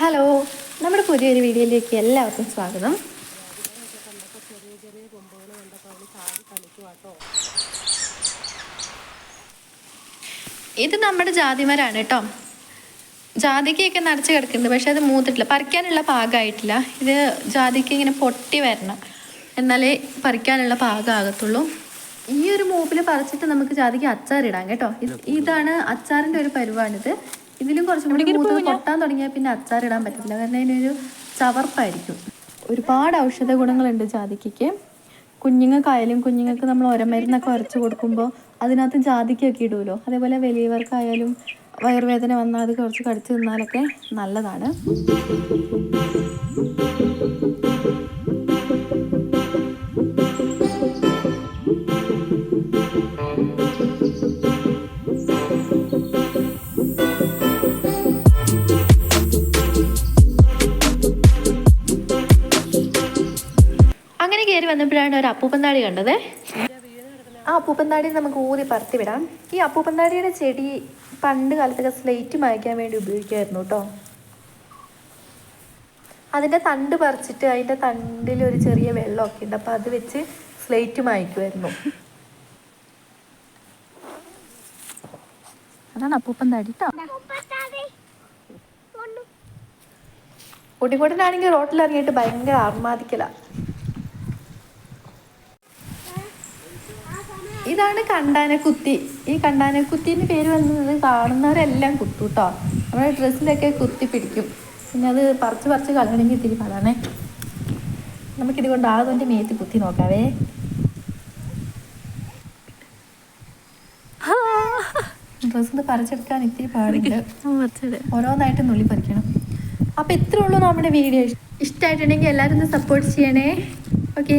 Hello നമ്മുടെ പുതിയൊരു വീഡിയോയിലേക്ക് എല്ലാവർക്കും സ്വാഗതം. ഇത് നമ്മുടെ ജാതിമരാണ് കേട്ടോ. ജാതിക്കയൊക്കെ നിറച്ച് കിടക്കുന്നുണ്ട് പക്ഷെ അത് മൂത്തിട്ടില്ല. പറിക്കാനുള്ള പാകമായിട്ടില്ല ഇത് ജാതിക്ക ഇങ്ങനെ പൊട്ടി വരണം. എന്നാലേ പറിക്കാനുള്ള പാകമാകത്തുള്ളൂ ഈ ഒരു മൂപ്പിൽ പറിച്ചിട്ട് നമുക്ക് ജാതിക്ക് അച്ചാറിടാം കേട്ടോ. ഇതാണ് അച്ചാറിന്റെ ഒരു പരുവാണിത്. ഇതിലും കുറച്ചും കൂടി മൂത്തത് പൊട്ടാൻ തുടങ്ങിയാൽ പിന്നെ അച്ചാറിടാൻ പറ്റില്ല കാരണം അതിനൊരു ചവർപ്പായിരിക്കും. ഒരുപാട് ഔഷധ ഗുണങ്ങളുണ്ട് ജാതിക്കയ്ക്ക്. കുഞ്ഞുങ്ങൾക്കായാലും കുഞ്ഞുങ്ങൾക്ക് നമ്മൾ ഒരമരുന്നൊക്കെ ഉരച്ച് കൊടുക്കുമ്പോൾ അതിനകത്ത് ജാതിക്കൊക്കെ ഇടുമല്ലോ അതേപോലെ വലിയവർക്കായാലും വയറുവേദന വന്നാൽ അത് കുറച്ച് കടിച്ചു തിന്നാലൊക്കെ നല്ലതാണ്. കയറി വന്നപ്പോഴാണ് ഒരു അപ്പൂപ്പന്താടി കണ്ടത്. ആ അപ്പൂപ്പന്താടി നമുക്ക് ഊതി പറത്തി വിടാം ഈ അപ്പൂപ്പന്താടിയുടെ ചെടി പണ്ട് കാലത്തൊക്കെ സ്ലേറ്റ് മായ്ക്കാൻ വേണ്ടി ഉപയോഗിക്കുമായിരുന്നു കേട്ടോ. അതിന്റെ തണ്ട് പറിച്ചിട്ട് അതിന്റെ തണ്ടിൽ ഒരു ചെറിയ വെള്ളമൊക്കെ ഉണ്ട്. അപ്പോൾ അത് വെച്ച് സ്ലേറ്റ് മായ്ക്കുമായിരുന്നു. അതാണ് അപ്പൂപ്പന്താടി കേട്ടോ കുട്ടിക്കൂട്ടനാണെങ്കിൽ റോട്ടിലിറങ്ങിയിട്ട് ഭയങ്കര ആർമാദിക്കലാണ് ഇതാണ് കണ്ടാനക്കുത്തി. ഈ കണ്ടാനക്കുത്തിന്റെ പേര് വന്നത് കാണുന്നവരെല്ലാം കുത്തും കേട്ടോ നമ്മുടെ ഡ്രസ്സിലൊക്കെ കുത്തി പിടിക്കും. പിന്നെ അത് പറിച്ച് പറിച്ച് കളയണമെങ്കിൽ ഇത്തിരി പാടാണേ. നമുക്കിത് കൊണ്ട് ആകും മേത്തി കുത്തി നോക്കാവേ. ഡ്രസ്സിൽ പറിച്ചെടുക്കാൻ ഇത്തിരി പാടുണ്ട്. ഓരോന്നായിട്ട് നുള്ളി പറിക്കണം. അപ്പോൾ ഇത്രേ ഉള്ളൂ നമ്മുടെ വീഡിയോ. ഇഷ്ടമായിട്ടുണ്ടെങ്കിൽ എല്ലാവരും ഒന്ന് സപ്പോർട്ട് ചെയ്യണേ. ഓക്കെ